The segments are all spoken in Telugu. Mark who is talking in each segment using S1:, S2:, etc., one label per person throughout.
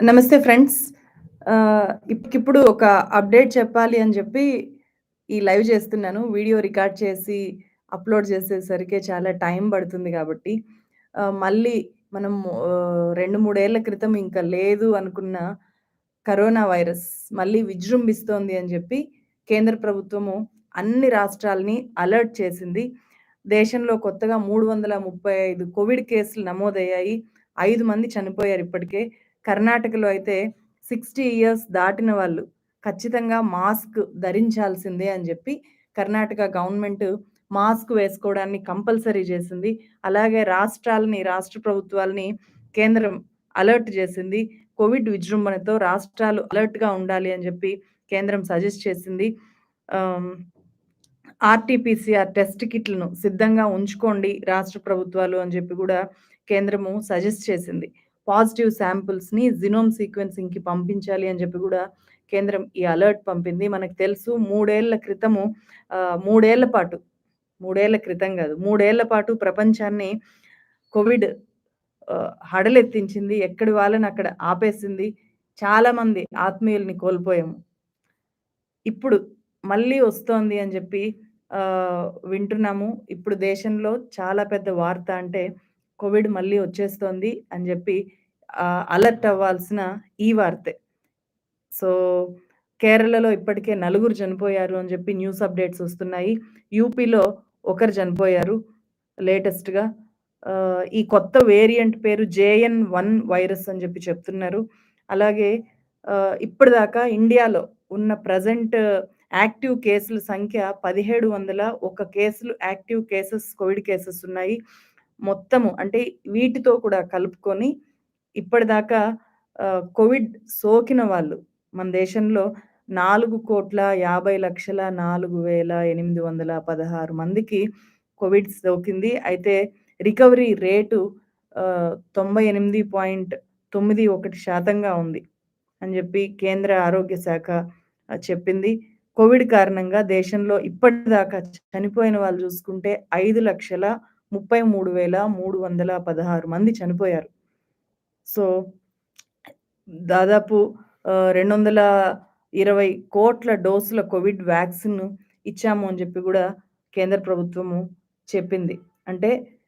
S1: నమస్తే ఫ్రెండ్స్. ఆహ్, ఒక అప్డేట్ చెప్పాలి అని చెప్పి ఈ లైవ్ చేస్తున్నాను. వీడియో రికార్డ్ చేసి అప్‌లోడ్ చేసేసరికి చాలా టైం పడుతుంది కాబట్టి మళ్ళీ మనం రెండు మూడేళ్ళ క్రితం ఇంకా లేదు అనుకున్న కరోనా వైరస్ మళ్ళీ విజృంభిస్తోంది అని చెప్పి కేంద్ర ప్రభుత్వము అన్ని రాష్ట్రాల్ని అలర్ట్ చేసింది. దేశంలో కొత్తగా 335 కోవిడ్ కేసులు నమోదయ్యాయి. ఐదు మంది చనిపోయారు ఇప్పటికే. కర్ణాటకలో అయితే 60 ఇయర్స్ దాటిన వాళ్ళు ఖచ్చితంగా మాస్క్ ధరించాల్సిందే అని చెప్పి కర్ణాటక గవర్నమెంట్ మాస్క్ వేసుకోవడాన్ని కంపల్సరీ చేసింది. అలాగే రాష్ట్రాలని, రాష్ట్ర ప్రభుత్వాలని కేంద్రం అలర్ట్ చేసింది. కోవిడ్ విజృంభణతో రాష్ట్రాలు అలర్ట్‌గా ఉండాలి అని చెప్పి కేంద్రం సజెస్ట్ చేసింది. ఆర్‌టీపీసీఆర్ టెస్ట్ కిట్‌లను సిద్ధంగా ఉంచుకోండి రాష్ట్ర ప్రభుత్వాలు అని చెప్పి కూడా కేంద్రము సజెస్ట్ చేసింది. పాజిటివ్ శాంపుల్స్ని జినోమ్ సీక్వెన్సింగ్‌కి పంపించాలి అని చెప్పి కూడా కేంద్రం ఈ అలర్ట్ పంపింది. మనకు తెలుసు మూడేళ్ళ క్రితము మూడేళ్ళ పాటు మూడేళ్ళ క్రితం కాదు. మూడేళ్ళ పాటు ప్రపంచాన్ని కోవిడ్ హడలెత్తించింది. ఎక్కడి వాళ్ళని అక్కడ ఆపేసింది. చాలామంది ఆత్మీయుల్ని కోల్పోయాము. ఇప్పుడు మళ్ళీ వస్తోంది అని చెప్పి వింటున్నాము. ఇప్పుడు దేశంలో చాలా పెద్ద వార్త అంటే కోవిడ్ మళ్ళీ వచ్చేస్తోంది అని చెప్పి అలర్ట్ అవ్వాల్సిన ఈ వార్తే. సో, కేరళలో ఇప్పటికే నలుగురు చనిపోయారు అని చెప్పి న్యూస్ అప్డేట్స్ వస్తున్నాయి. యూపీలో ఒకరు చనిపోయారు లేటెస్ట్‌గా. ఈ కొత్త వేరియంట్ పేరు జేఎన్ వన్ వైరస్ అని చెప్పి చెప్తున్నారు. అలాగే ఇప్పటిదాకా ఇండియాలో ఉన్న ప్రజెంట్ యాక్టివ్ కేసుల సంఖ్య 1701 కేసులు యాక్టివ్ కేసెస్ కోవిడ్ కేసెస్ ఉన్నాయి. మొత్తము అంటే వీటితో కూడా కలుపుకొని ఇప్పటిదాకా కోవిడ్ సోకిన వాళ్ళు మన దేశంలో 4,50,04,816 మందికి కోవిడ్ సోకింది. అయితే రికవరీ రేటు తొంభై ఎనిమిది పాయింట్ తొమ్మిది ఒకటి శాతంగా ఉంది అని చెప్పి కేంద్ర ఆరోగ్య శాఖ చెప్పింది. కోవిడ్ కారణంగా దేశంలో ఇప్పటిదాకా చనిపోయిన వాళ్ళు చూసుకుంటే ఐదు లక్షల 5,33,316 మంది చనిపోయారు. సో, దాదాపు రెండు వందల ఇరవై కోట్ల డోసుల కోవిడ్ వ్యాక్సిన్ ఇచ్చాము అని చెప్పి కూడా కేంద్ర ప్రభుత్వము చెప్పింది. అంటే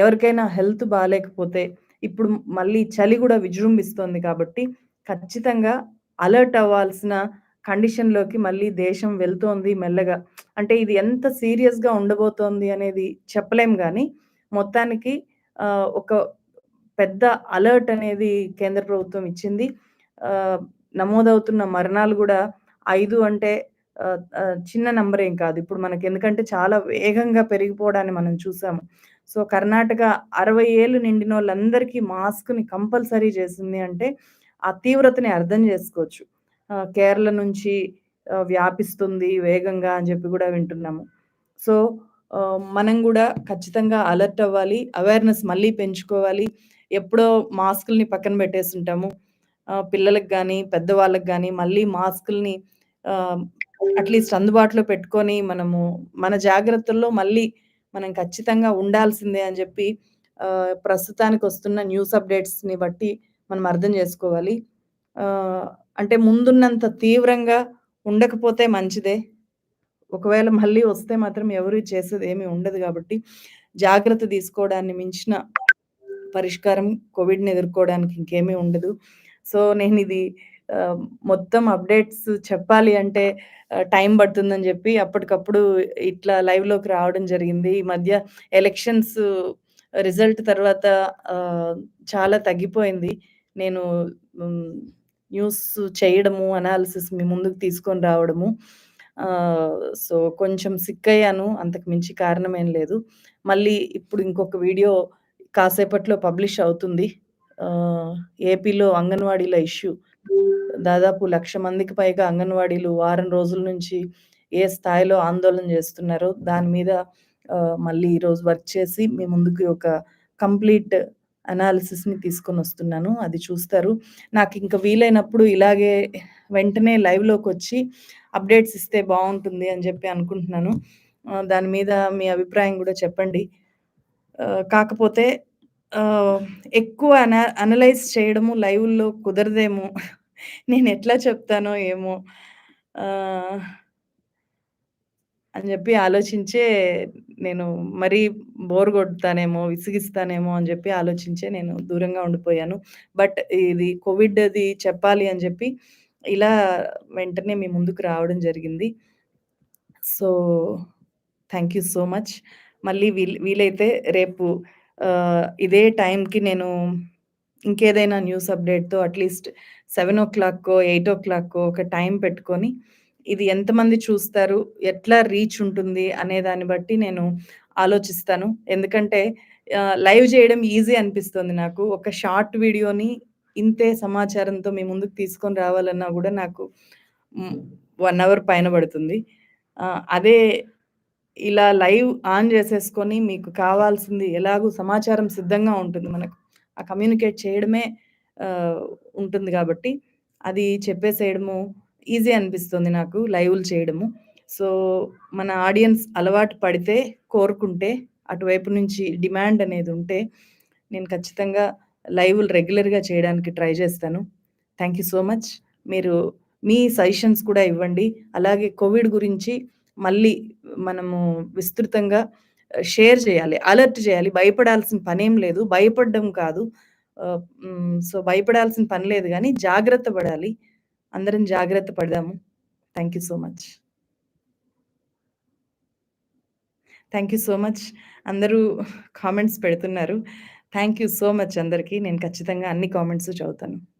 S1: ఎవరికైనా హెల్త్ బాగాలేకపోతే ఇప్పుడు మళ్ళీ చలి కూడా విజృంభిస్తోంది కాబట్టి ఖచ్చితంగా అలర్ట్ అవ్వాల్సిన కండిషన్‌లోకి మళ్ళీ దేశం వెళ్తోంది మెల్లగా. అంటే ఇది ఎంత సీరియస్‌గా ఉండబోతోంది అనేది చెప్పలేం కానీ మొత్తానికి ఒక పెద్ద అలర్ట్ అనేది కేంద్ర ప్రభుత్వం ఇచ్చింది. నమోదవుతున్న మరణాలు కూడా ఐదు అంటే చిన్న నంబర్ ఏం కాదు. ఇప్పుడు మనకి ఎందుకంటే చాలా వేగంగా పెరిగిపోవడాన్ని మనం చూసాము. సో, కర్ణాటక 60 ఏళ్ళు నిండిన వాళ్ళందరికీ మాస్క్‌ని కంపల్సరీ చేసింది అంటే ఆ తీవ్రతని అర్థం చేసుకోవచ్చు. కేరళ నుంచి వ్యాపిస్తుంది వేగంగా అని చెప్పి కూడా వింటున్నాము. సో, మనం కూడా ఖచ్చితంగా అలర్ట్ అవ్వాలి. అవేర్‌నెస్ మళ్ళీ పెంచుకోవాలి. ఎప్పుడో మాస్కుల్ని పక్కన పెట్టేసుంటాము. పిల్లలకు కానీ పెద్దవాళ్ళకి కానీ మళ్ళీ మాస్కుల్ని అట్‌లీస్ట్ అందుబాటులో పెట్టుకొని మనము మన జాగ్రత్తల్లో మళ్ళీ మనం ఖచ్చితంగా ఉండాల్సిందే అని చెప్పి ప్రస్తుతానికి వస్తున్న న్యూస్ అప్డేట్స్‌ని బట్టి మనం అర్థం చేసుకోవాలి. అంటే ముందున్నంత తీవ్రంగా ఉండకపోతే మంచిదే. ఒకవేళ మళ్ళీ వస్తే మాత్రం ఎవరు చేసేదేమీ ఉండదు కాబట్టి జాగ్రత్త తీసుకోవడాన్ని మించిన పరిష్కారం కోవిడ్‌ని ఎదుర్కోవడానికి ఇంకేమీ ఉండదు. సో, నేను ఇది మొత్తం అప్డేట్స్ చెప్పాలి అంటే టైం పడుతుందని చెప్పి అప్పటికప్పుడు ఇట్లా లైవ్‌లోకి రావడం జరిగింది. ఈ మధ్య ఎలక్షన్స్ రిజల్ట్ తర్వాత చాలా తగ్గిపోయింది. నేను న్యూస్ చేయడము, అనాలిసిస్ మీ ముందుకు తీసుకొని రావడము. సో, కొంచెం సిక్ అయ్యాను. అంతకు మించి కారణం ఏం లేదు. మళ్ళీ ఇప్పుడు ఇంకొక వీడియో కాసేపట్లో పబ్లిష్ అవుతుంది. ఏపీలో అంగన్వాడీల ఇష్యూ. దాదాపు లక్ష మందికి పైగా అంగన్వాడీలు వారం రోజుల నుంచి ఏ స్థాయిలో ఆందోళన చేస్తున్నారో దాని మీద మళ్ళీ ఈరోజు వర్క్ చేసి మీ ముందుకు ఒక కంప్లీట్ అనాలిసిస్‌ని తీసుకొని వస్తున్నాను అది చూస్తారు. నాకు ఇంకా వీలైనప్పుడు ఇలాగే వెంటనే లైవ్లోకి వచ్చి అప్డేట్స్ ఇస్తే బాగుంటుంది అని చెప్పి అనుకుంటున్నాను. దాని మీద మీ అభిప్రాయం కూడా చెప్పండి. కాకపోతే ఎక్కువ అన అనలైజ్ చేయడము లైవ్‌లో కుదరదేమో. ఎట్లా చెప్తానో ఏమో! అని చెప్పి ఆలోచించే నేను మరీ బోర్ కొడతానేమో విసిగిస్తానేమో అని చెప్పి ఆలోచించే నేను దూరంగా ఉండిపోయాను. బట్ ఇది కోవిడ్ అది చెప్పాలి అని చెప్పి ఇలా వెంటనే మీ ముందుకు రావడం జరిగింది. So, thank you so much. మళ్ళీ వీల్ వీలైతే రేపు ఇదే టైంకి నేను ఇంకేదైనా న్యూస్ అప్డేట్‌తో అట్‌లీస్ట్ 7:00కో, 8:00కో ఒక టైం పెట్టుకొని, ఇది ఎంతమంది చూస్తారు? ఎట్లా రీచ్ ఉంటుంది? అనే దాన్ని బట్టి నేను ఆలోచిస్తాను. ఎందుకంటే లైవ్ చేయడం ఈజీ అనిపిస్తుంది నాకు. ఒక షార్ట్ వీడియోని ఇంతే సమాచారంతో మీ ముందుకు తీసుకొని రావాలన్నా కూడా నాకు వన్ అవర్ పైన పడుతుంది. అదే ఇలా లైవ్ ఆన్ చేసేసుకొని మీకు కావాల్సింది ఎలాగో సమాచారం సిద్ధంగా ఉంటుంది మనకు. ఆ కమ్యూనికేట్ చేయడమే ఉంటుంది కాబట్టి అది చెప్పేసేయడము ఈజీ అనిపిస్తుంది నాకు లైవ్‌లు చేయడము. సో, మన ఆడియన్స్ అలవాటు పడితే, కోరుకుంటే, అటువైపు నుంచి డిమాండ్ అనేది ఉంటే, నేను ఖచ్చితంగా లైవ్‌లు రెగ్యులర్‌గా చేయడానికి ట్రై చేస్తాను థ్యాంక్ యూ సో మచ్. మీరు మీ సజెషన్స్ కూడా ఇవ్వండి. అలాగే కోవిడ్ గురించి మళ్ళీ మనము విస్తృతంగా షేర్ చేయాలి. అలర్ట్ చేయాలి. భయపడాల్సిన పనేం లేదు. భయపడడం కాదు. సో, భయపడాల్సిన పని లేదు కానీ జాగ్రత్త పడాలి. అందరం జాగ్రత్త పడదాము. Thank you so much. Thank you so much. అందరూ కామెంట్స్ పెడుతున్నారు. థ్యాంక్ యూ సో మచ్ అందరికి. నేను ఖచ్చితంగా అన్ని కామెంట్స్ చదువుతాను.